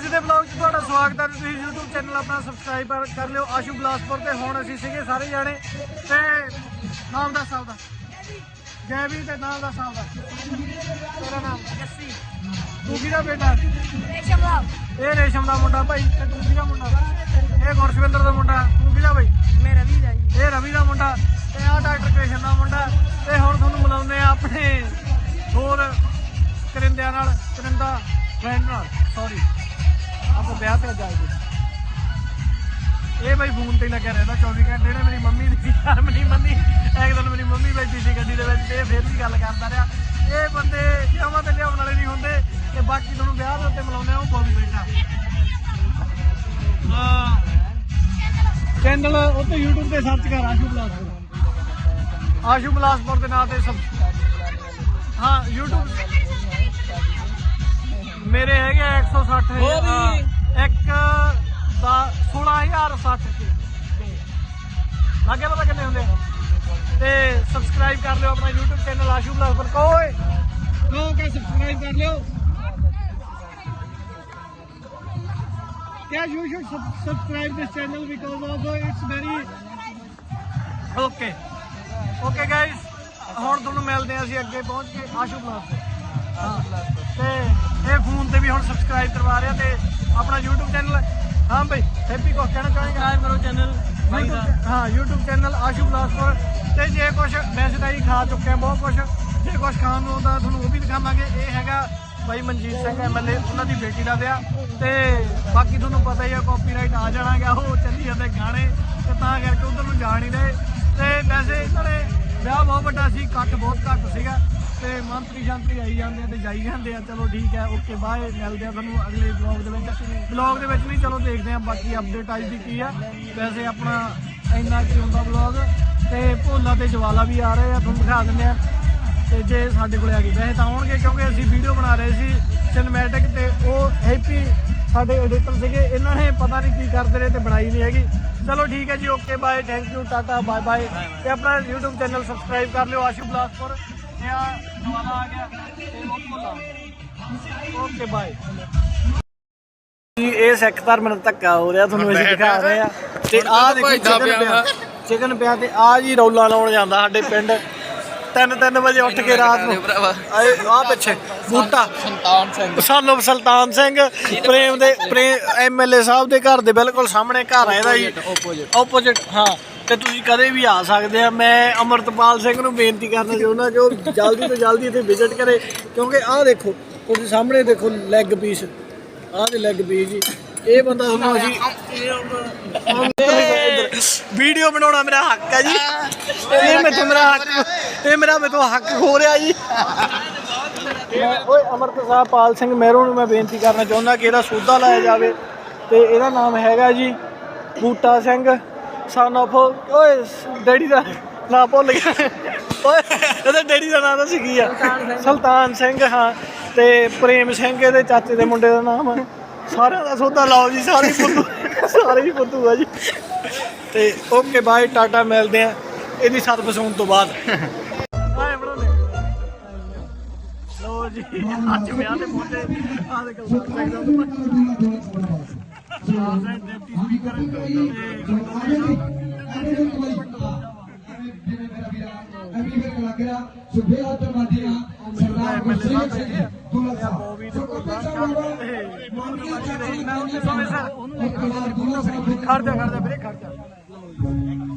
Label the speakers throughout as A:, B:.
A: ਅੱਜ ਦੇ ਵਲੌਗ 'ਚ ਤੁਹਾਡਾ ਸਵਾਗਤ ਹੈ। ਤੁਸੀਂ YouTube ਚੈਨਲ ਆਪਣਾ ਸਬਸਕ੍ਰਾਈਬ ਕਰ- ਲਿਓ। ਆਸ਼ੂ ਬਲਾਸਪੁਰ ਤੇ ਹੁਣ ਅਸੀਂ ਸੀਗੇ ਸਾਰੇ ਜਾਣੇ ਤੇ ਨਾਮ ਦਾ ਸਾਹਿਬ ਦਾ ਜੈਵੀ ਤੇ ਨਾਮ ਦਾ ਸਾਹਿਬ ਦਾ ਤੇਰਾ ਨਾਮ?
B: ਜੱਸੀ।
A: ਤੂੰ ਕਿਹਦਾ ਬੇਟਾ?
B: ਰੇਸ਼ਮ ਲਾਲ
A: ਇਹ ਰੇਸ਼ਮ ਦਾ ਮੁੰਡਾ ਭਾਈ ਤੇ ਤੂੰ ਕਿਹਦਾ ਮੁੰਡਾ? ਇਹ ਗੁਰਸ਼ਵਿੰਦਰ ਦਾ ਮੁੰਡਾ। ਤੂੰ ਕਿਹਦਾ ਭਾਈ?
B: ਮੇਰਾ ਵੀ ਦਾ ਜੀ।
A: ਇਹ ਰਵੀ ਦਾ ਮੁੰਡਾ। ਤੇ ਆਹ ਡਾਕਟਰ ਕ੍ਰਿਸ਼ਨ ਦਾ ਮੁੰਡਾ। ਤੇ ਹੁਣ ਤੁਹਾਨੂੰ ਮਿਲਾਉਂਦੇ ਆ ਆਪਣੇ ਹੋਰ ਕਰਿੰਦਿਆਂ ਨਾਲ। ਕਰਿੰਦਾ ਫਰੈਂਡ ਨਾਲ। ਸੌਰੀ ਆਪਾਂ ਵਿਆਹ ਤੇ ਜਾਈਏ ਇਹ ਬਾਈ ਫੋਨ ਤੇ ਲੱਗਿਆ ਰਹਿੰਦਾ 24 ਘੰਟੇ। ਨੇ ਮੇਰੀ ਮੰਮੀ ਦੀ ਯਾਰ ਮੇਰੀ ਮੰਮੀ ਇੱਕ ਦਿਨ ਮੇਰੀ ਮੰਮੀ ਬੈਠੀ ਸੀ ਗੱਡੀ ਦੇ ਵਿੱਚ ਤੇ ਫੇਰ ਵੀ ਗੱਲ ਕਰਦਾ ਰਿਹਾ। ਇਹ ਬੰਦੇ ਵਿਆਹਾਂ ਤੇ ਲਿਆਉਣ ਵਾਲੇ ਨਹੀਂ ਹੁੰਦੇ ਤੇ ਬਾਕੀ ਤੁਹਾਨੂੰ ਵਿਆਹ ਦੇ ਉੱਤੇ ਮਿਲਾਉਂਦੇ ਆ ਉਹ ਬੋਬੀ ਬੈਠਾ ਚੈਨਲ ਉੱਤੇ YouTube ਤੇ ਸਰਚ ਕਰ ਆਸ਼ੂ ਬਲਾਸਪੁਰ। ਆਸ਼ੂ ਬਲਾਸਪੁਰ ਦੇ ਨਾਂ ਤੇ ਸਭ ਹਾਂ YouTube ਮੇਰੇ ਹੈਗੇ ਆ 160
B: ਉਹ ਵੀ।
A: ਇੱਕ ਦਾ 16060 ਲੱਗੇ ਪਤਾ ਕਿੰਨੇ ਹੁੰਦੇ ਆ? ਤੇ ਸਬਸਕ੍ਰਾਈਬ ਕਰ ਲਿਓ ਆਪਣਾ YouTube ਚੈਨਲ ਆਸ਼ੂ ਬਲਾਸਪੁਰ ਕਹੋ ਓਏ ਕਹੋ ਕਿ ਸਬਸਕ੍ਰਾਈਬ ਕਰ ਲਿਓ। Yeah, you should sub- subscribe this channel because also it's very okay. Okay guys, ਹੁਣ ਤੁਹਾਨੂੰ ਮਿਲਦੇ ਹਾਂ ਅਸੀਂ ਅੱਗੇ ਪਹੁੰਚ ਕੇ ਆਸ਼ੂ ਬਲਾਸ ਤੇ ਇਹ ਫੋਨ ਤੇ ਵੀ ਹੁਣ ਸਬਸਕ੍ਰਾਈਬ ਕਰਵਾ ਰਿਹਾ ਤੇ ਆਪਣਾ YouTube ਚੈਨਲ ਹਾਂ। ਭਾਈ ਹੈਪੀ ਕੋ ਕਹਿਣਾ ਚਾਹਾਂਗਾ?
B: ਸਬਸਕ੍ਰਾਈਬ ਕਰੋ ਚੈਨਲ
A: ਹਾਂ YouTube ਚੈਨਲ ਆਸ਼ੂ ਬਲਾਸਪੁਰ। ਤੇ ਜੇ ਕੁਝ ਵੈਸੇ ਤਾਂ ਹੀ ਖਾ ਚੁੱਕੇ ਆ ਬਹੁਤ ਕੁਝ ਜੇ ਕੁਝ ਖਾਣ ਨੂੰ ਆਉਂਦਾ ਤੁਹਾਨੂੰ ਉਹ ਵੀ ਦਿਖਾਵਾਂਗੇ। ਇਹ ਹੈਗਾ ਬਾਈ ਮਨਜੀਤ ਸਿੰਘ ਐਮਐਲਏ ਉਹਨਾਂ ਦੀ ਬੇਟੀ ਦਾ ਵਿਆਹ। ਤੇ ਬਾਕੀ ਤੁਹਾਨੂੰ ਪਤਾ ਹੀ ਆ ਕਾਪੀਰਾਈਟ ਆ ਜਾਣਾਗਾ ਉਹ ਚੱਲੀ ਜਾਂਦੇ ਗਾਣੇ। ਤੇ ਤਾਂ ਕਰਕੇ ਉਧਰ ਨੂੰ ਜਾ ਨਹੀਂ ਰਹੇ। ਤੇ ਵੈਸੇ ਇਹਨਾਂ ਨੇ ਵਿਆਹ ਬਹੁਤ ਵੱਡਾ ਸੀ, ਕੱਟ ਬਹੁਤ ਘੱਟ ਸੀਗਾ ਤੇ ਮੰਤਰੀ ਸ਼ੰਤਰੀ ਆਈ ਜਾਂਦੇ ਆ ਤੇ ਜਾਈ ਜਾਂਦੇ ਆ, ਚਲੋ ਠੀਕ ਹੈ ਓਕੇ ਬਾਏ ਮਿਲਦੇ ਆ ਤੁਹਾਨੂੰ ਅਗਲੇ ਵਲੌਗ ਦੇ ਵਿੱਚ। ਵਲੌਗ ਦੇ ਵਿੱਚ ਵੀ ਚਲੋ ਦੇਖਦੇ ਆ ਬਾਕੀ ਅਪਡੇਟ ਅੱਜ ਦੀ ਕੀ ਆ। ਵੈਸੇ ਆਪਣਾ ਇੰਨਾ ਕੀ ਹੁੰਦਾ ਵਲੌਗ ਤੇ ਭੋਲਾ ਤੇ ਜਵਾਲਾ ਵੀ ਆ ਰਹੇ ਆ, ਤੁਹਾਨੂੰ ਦਿਖਾ ਦਿੰਦੇ ਆ। ਤੇ ਜੇ ਸਾਡੇ ਕੋਲੇ ਆ ਗਏ, ਵੈਸੇ ਤਾਂ ਆਉਣਗੇ ਕਿਉਂਕਿ ਅਸੀਂ ਵੀਡੀਓ ਬਣਾ ਰਹੇ ਸੀ ਸਿਨੇਮੈਟਿਕ ਤੇ ਉਹ ਹੈਪੀ ਸਾਡੇ ਐਡੀਟਰ ਸੀਗੇ ਇਹਨਾਂ ਨੇ ਪਤਾ ਨਹੀਂ ਕੀ ਕਰਦੇ ਰਹੇ ਤੇ ਬਣਾਈ ਨਹੀਂ ਹੈਗੀ। ਚਲੋ ਠੀਕ ਹੈ ਜੀ okay bye thank you tata bye bye ਤੇ ਆਪਣਾ YouTube ਚੈਨਲ ਸਬਸਕ੍ਰਾਈਬ ਕਰ ਲਿਓ ਆਸ਼ੂ ਬਲਾਸਪੁਰ। ਤੇ ਆ ਜਵਾਲਾ ਆ ਗਿਆ। ਤੇ ਉਹ ਓਕੇ ਬਾਏ ਇਹ ਸਿੱਖ ਧਰਮ ਨਾਲ ਧੱਕਾ ਹੋ ਰਿਹਾ ਤੁਹਾਨੂੰ ਅਸੀਂ ਦਿਖਾ ਰਹੇ ਆ ਤੇ ਆਹ ਦੇਖੋ ਚਿਕਨ ਪਿਆ। ਚਿਕਨ ਪਿਆ ਤੇ ਆ ਜੀ ਰੌਲਾ ਲਾਉਣ ਜਾਂਦਾ ਸਾਡੇ ਪਿੰਡ। 3-3 ਵਜੇ ਉੱਠ ਕੇ ਰਾਤ ਨੂੰ। ਆਏ ਆ ਪਿੱਛੇ ਬੂਟਾ।
B: ਸੰਤਾਨ ਸਿੰਘ।
A: ਸਾਨੂੰ ਸੁਲਤਾਨ ਸਿੰਘ ਪ੍ਰੇਮ ਦੇ ਪ੍ਰੇਮ ਐਮਐਲਏ ਸਾਹਿਬ ਦੇ ਘਰ ਦੇ ਬਿਲਕੁਲ ਸਾਹਮਣੇ ਘਰ ਆ ਇਹਦਾ ਜੀ ਆਪੋਜ਼ਿਟ ਹਾਂ। ਤੇ ਤੁਸੀਂ ਕਦੇ ਵੀ ਆ ਸਕਦੇ ਆ। ਮੈਂ ਅਮਰਤਪਾਲ ਸਿੰਘ ਨੂੰ ਬੇਨਤੀ ਕਰਨਾ ਚਾਹੁੰਦਾ ਕਿ ਉਹ ਜਲਦੀ ਤੋਂ ਜਲਦੀ ਇੱਥੇ ਵਿਜ਼ਿਟ ਕਰੇ। ਕਿਉਂਕਿ ਆਹ ਦੇਖੋ ਤੁਸੀਂ ਸਾਹਮਣੇ ਦੇਖੋ ਲੈਗ ਪੀਸ ਆਹ ਦੇ ਲੈਗ ਪੀਸ ਜੀ। ਇਹ ਬੰਦਾ ਤੁਹਾਨੂੰ ਅਸੀਂ ਵੀਡੀਓ ਬਣਾਉਣਾ ਮੇਰਾ ਹੱਕ ਹੈ ਜੀ। ਇਹ ਮੈਥੋਂ ਮੇਰਾ ਹੱਕ ਇਹ ਮੇਰਾ ਮੈਥੋਂ ਹੱਕ ਹੋ ਰਿਹਾ ਜੀ। ਓਏ ਅਮਰਤ ਸਾਹਿਬ ਪਾਲ ਸਿੰਘ ਮਹਿਰੋਂ ਨੂੰ ਮੈਂ ਬੇਨਤੀ ਕਰਨਾ ਚਾਹੁੰਦਾ ਕਿ ਇਹਦਾ ਸੌਦਾ ਲਾਇਆ ਜਾਵੇ ਤੇ ਇਹਦਾ ਨਾਮ ਹੈਗਾ ਜੀ ਬੂਟਾ ਸਿੰਘ ਸਨ ਆਫ ਓਏ ਡੈਡੀ ਦਾ ਨਾਮ ਭੁੱਲ ਗਿਆ। ਓਏ ਇਹਦੇ ਡੈਡੀ ਦਾ ਨਾਮ ਤਾਂ ਸੀ ਕੀ ਆ? ਸੁਲਤਾਨ ਸਿੰਘ ਹਾਂ। ਤੇ ਪ੍ਰੇਮ ਸਿੰਘ ਇਹਦੇ ਚਾਚੇ ਦੇ ਮੁੰਡੇ ਦਾ ਨਾਮ ਆ। ਸਾਰਿਆਂ ਦਾ ਸੌਦਾ ਲਾਓ ਜੀ, ਸਾਰੇ ਹੀ ਸਾਰੇ ਹੀ ਫੁੱਦੂ ਆ ਜੀ। ਤੇ ਓਕੇ, ਬਾਏ, ਟਾਟਾ, ਮਿਲਦੇ ਆ ਇਹਦੀ ਸਰਵਿਸ ਹੋਣ ਤੋਂ ਬਾਅਦ। ਆਏ ਬਣਾਉਣੇ ਲੋ ਜੀ, ਅੱਜ ਵਿਆਹ ਦੇ ਮੋਢੇ ਆਹ ਦੇ ਕਲਸਾਰ ਸਿੰਘ ਡਿਪਟੀ ਸਪੀਕਰ
C: ਸੁਭੇਆ ਤਮਾਦੀਆਂ ਸਰਦਾਰ ਗੁਰਸੇਵਕ ਸਿੰਘ ਦੁੱਲਾ ਸਾਹਿਬ।
A: ਬੋਬੀ
C: ਸੋ
A: ਤੋਂ
C: ਕੱਪੇ ਚਾਵਲ
A: ਖੜ ਜਾ ਖੜ ਜਾ ਵੀਰੇ ਖੜ ਜਾ।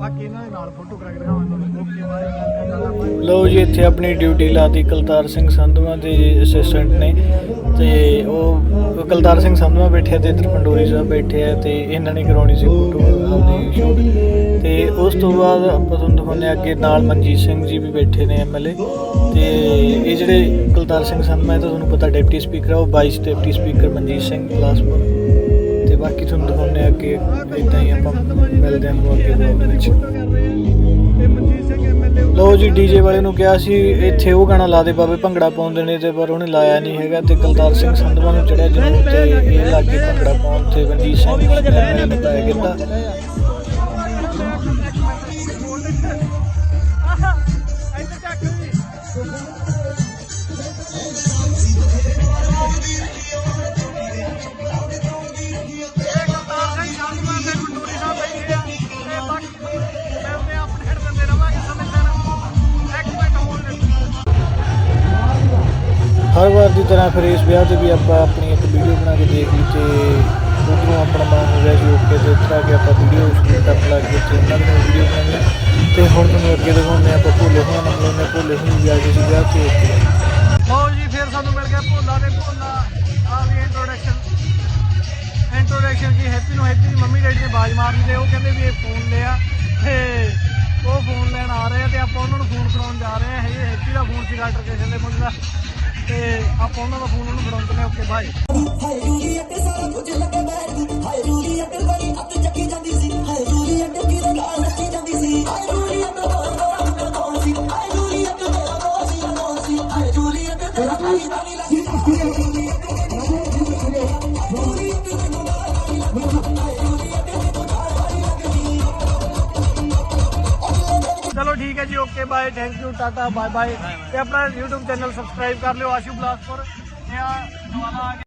A: ਬਾਕੀ ਇਹਨਾਂ ਦੇ ਨਾਲ ਫੋਟੋ ਕਰਾ ਕੇ ਦਿਖਾਵਾਂਗੇ ਓਕੇ ਬਾਏ
D: ਲੋ ਜੀ, ਇੱਥੇ ਆਪਣੀ ਡਿਊਟੀ ਲਾਤੀ ਕਲਤਾਰ ਸਿੰਘ ਸੰਧਵਾ ਦੇ ਅਸਿਸਟੈਂਟ ਨੇ। ਤੇ ਉਹ ਕਲਤਾਰ ਸਿੰਘ ਸੰਧਵਾ ਬੈਠੇ ਆ ਤੇ ਇੱਧਰ ਪੰਡੋਰੀ ਸਾਹਿਬ ਬੈਠੇ ਆ ਤੇ ਇਹਨਾਂ ਨੇ ਕਰਾਉਣੀ ਸੀ ਫੋਟੋ ਆਪਦੀ ਸ਼ੂਟ ਤੇ ਉਸ ਤੋਂ ਬਾਅਦ ਆਪਾਂ ਤੁਹਾਨੂੰ ਦਿਖਾਉਂਦੇ ਹਾਂ ਅੱਗੇ ਨਾਲ ਮਨਜੀਤ ਸਿੰਘ ਜੀ ਵੀ ਬੈਠੇ ਨੇ ਐਮਐਲਏ ਤੇ ਇਹ ਜਿਹੜੇ ਕਲਤਾਰ ਸਿੰਘ ਸੰਧਵਾ, ਇਹ ਤਾਂ ਤੁਹਾਨੂੰ ਪਤਾ, ਡਿਪਟੀ ਸਪੀਕਰ ਆ, ਉਹ 22 ਡਿਪਟੀ ਸਪੀਕਰ ਮਨਜੀਤ ਸਿੰਘ ਕਲਾਸਪੁਰ ਤੇ ਬਾਕੀ ਤੁਹਾਨੂੰ ਦਿਖਾਉਂਦੇ ਆ ਅੱਗੇ ਇਦਾਂ ਹੀ ਆਪਾਂ ਮਿਲਦੇ ਹਾਂ ਤੁਹਾਨੂੰ ਅੱਗੇ vlog ਵਿੱਚ। ਲੋ ਜੀ ਡੀਜੇ ਵਾਲੇ ਨੂੰ ਕਿਹਾ ਸੀ, ਇੱਥੇ ਉਹ ਗਾਣਾ ਲਾ ਦੇ ਬਾਬੇ, ਭੰਗੜਾ ਪਾਉਂਦੇ ਨੇ ਤੇ ਪਰ ਉਹਨੇ ਲਾਇਆ ਨਹੀਂ ਹੈਗਾ ਤੇ ਕਲਤਾਰ ਸਿੰਘ ਸੰਧਵਾ ਨੂੰ ਚੜਿਆ ਜਨੂਨ ਤੇ ਇਹ ਲੱਗੇ ਭੰਗੜਾ ਪਾਉਣ ਤੇ ਰਣਜੀਤ ਸਿੰਘ ਨੇ ਲਾਇਆ ਕੀਤਾ
A: ਇੱਥੇ ਚੱਕ
D: ਹਰ ਵਾਰ ਦੀ ਤਰ੍ਹਾਂ ਫਿਰ ਇਸ ਵਿਆਹ ਤੇ ਵੀ ਆਪਾਂ ਆਪਣੀ ਇੱਕ ਵੀਡੀਓ ਬਣਾ ਕੇ ਦੇਖ ਲਈ ਤੇ ਉਧਰੋਂ ਆਪਣਾ ਮਨ ਹੋ ਗਿਆ ਸੀ ਓਕੇ ਤੇ ਇੱਥੇ ਆ ਕੇ ਆਪਾਂ ਵੀਡੀਓ ਸ਼ੂਟ ਕਰਨ ਲੱਗ ਗਏ ਤੇ ਉਹਨਾਂ ਦੀ ਵੀਡੀਓ ਬਣਾਈਆਂ ਤੇ ਹੁਣ ਤੁਹਾਨੂੰ ਅੱਗੇ ਦਿਖਾਉਂਦੇ ਹਾਂ ਆਪਾਂ ਭੋਲੇ ਹੋਣਾ ਨਾਲ ਮਿਲਾਉਂਦੇ ਭੋਲੇ ਹੋਣੀ ਵੀ ਆ ਵਿਆਹ ਤੇ।
A: ਲਓ ਜੀ, ਫਿਰ ਸਾਨੂੰ ਮਿਲ ਗਿਆ ਭੋਲਾ ਤੇ ਭੋਲਾ। ਆ ਵੀ ਇੰਟਰੋਡਕਸ਼ਨ ਇੰਟਰੋਡਕਸ਼ਨ ਕੀ ਹੈਪੀ ਨੂੰ ਹੈਪੀ ਦੀ ਮੰਮੀ ਡੈਡੀ ਨੇ ਬਾਜ ਮਾਰਦੀ ਤੇ ਉਹ ਕਹਿੰਦੇ ਵੀ ਇਹ ਫੋਨ ਲਿਆ। ਤੇ ਉਹ ਫੋਨ ਲੈਣ ਆ ਰਹੇ ਆ ਤੇ ਆਪਾਂ ਉਹਨਾਂ ਨੂੰ ਫੋਨ ਕਰਾਉਣ ਜਾ ਰਹੇ ਆ। ਇਹ ਹੈਪੀ ਦਾ ਫੋਨ ਸੀਗਾ ਟਰਕੇਸ਼ਨ ਦੇ ਮੁੰਡੇ ਦਾ ਤੇ ਆਪਾਂ ਉਹਨਾਂ ਦਾ ਫੋਨ ਉਹਨੂੰ ਫੜਾਉਂਦੇ ਨੇ ਓਕੇ ਬਾਈ
E: ਹਾਏ ਰੂਲੀ ਅੱਟੇ ਸਾਰਾ ਕੁਝ ਲੱਗੇ ਬੈਠ। ਹਾਏ ਰੂਲੀ ਅੱਟੇ ਬੜੀ ਅੱਤ ਚੱਕੀ ਜਾਂਦੀ ਸੀ। Hi
A: okay bye thank you tata bye bye ਤੇ ਆਪਣਾ YouTube ਚੈਨਲ ਸਬਸਕ੍ਰਾਈਬ ਕਰ ਲਿਓ ਆਸ਼ੂ ਬਲਾਸਪੁਰ ਆ ਗਿਆ